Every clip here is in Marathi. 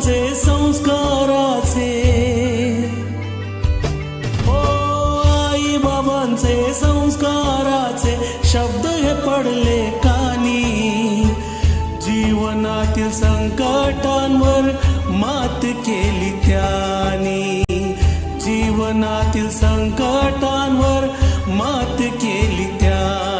बाबांचे संस्काराचे. ओ आई बाबांचे संस्काराचे. शब्द हे पडले कानी. जीवनातील संकटांवर मात केली त्यानी. जीवनातील संकटांवर मात केली त्या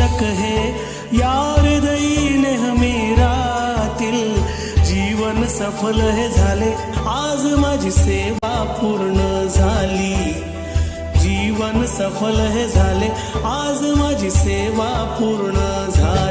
शक है यार दईने हमी जीवन सफल हे झाले आज माझी सेवा पूर्ण झाली। जीवन सफल हे झाले आज माझी सेवा पूर्ण झाली।